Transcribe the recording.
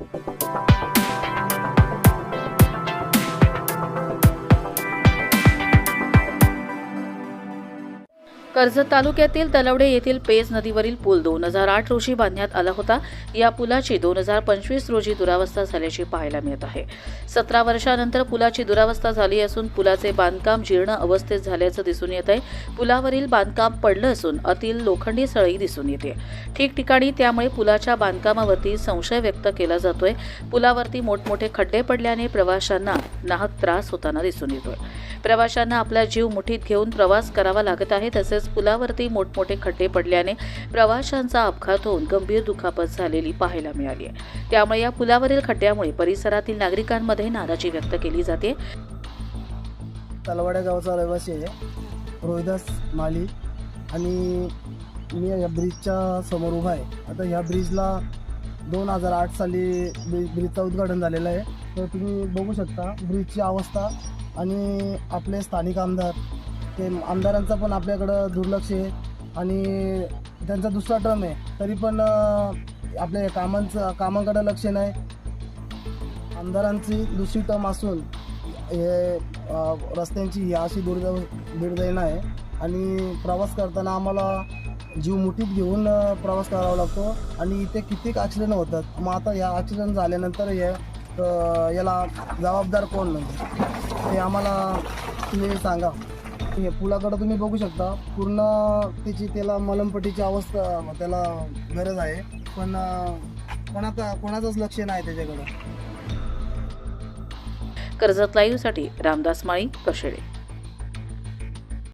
Thank you. Karjat तालुक्यातील तलवडे येथील page नदीवरील पूल दोन हजार आठ रोजी बांधण्यात आला होता. या पुलाची दोन हजार पंचवीस रोजी दुरावस्था झाल्याची पाहायला मिळत आहे. सतरा वर्षानंतर पुलाची दुरावस्था झाली असून पुलाचे बांधकाम जीर्ण अवस्थेत झाल्याचं दिसून येत आहे. पुलावरील बांधकाम पडलं असून अतील लोखंडी सळई दिसून येते. ठिकठिकाणी त्यामुळे पुलाच्या बांधकामावरती संशय व्यक्त केला जातोय. पुलावरती मोठमोठे खड्डे पडल्याने प्रवाशांना नाहक त्रास होताना दिसून येतोय. प्रवाशांना आपला जीव मुठीत घेऊन प्रवास करावा लागत आहे. तसेच पुलावरती मोठमोठे खड्डे पडल्याने प्रवाशांचा अपघात होऊन गंभीर दुखापत झालेली पाहायला मिळाली आहे. त्यामुळे या पुलावरील खड्ड्यामुळे परिसरातील नागरिकांमध्ये नाराजी व्यक्त केली जाते. तलवाड्या गावचा रहिवासी आहे. रोहिदास माली आणि मी या ब्रिजच्या समोर उभा आहे. आता ह्या ब्रिजला दोन हजार आठ साली ब्रिज ब्रिजचं उद्घाटन झालेलं आहे. तर तुम्ही बघू शकता ब्रिजची अवस्था आणि आपले स्थानिक आमदार. ते आमदारांचं पण आपल्याकडं दुर्लक्ष आहे आणि त्यांचा दुसरा टर्म आहे. तरी पण आपल्या कामांचं कामांकडं लक्ष नाही. आमदारांची दुसरी टर्म असून हे रस्त्यांची ही अशी दुर्दैव दुर्दैना आहे. आणि प्रवास करताना आम्हाला जीव मुठीत घेऊन प्रवास करावा लागतो. आणि इथे कित्येक ॲक्सिडेंट होतात. मग आता या ॲक्सिडेंट झाल्यानंतर हे याला जबाबदार कोण नाही? ते आम्हाला तुम्ही सांगा. हे पुलाकडं तुम्ही बघू शकता. पूर्ण त्याची त्याला मलमपट्टीची अवस्था त्याला गरज आहे. पण कोणाचा कोणाचंच लक्ष नाही त्याच्याकडं. कर्जत लाईव्हसाठी रामदास माळी कशेळे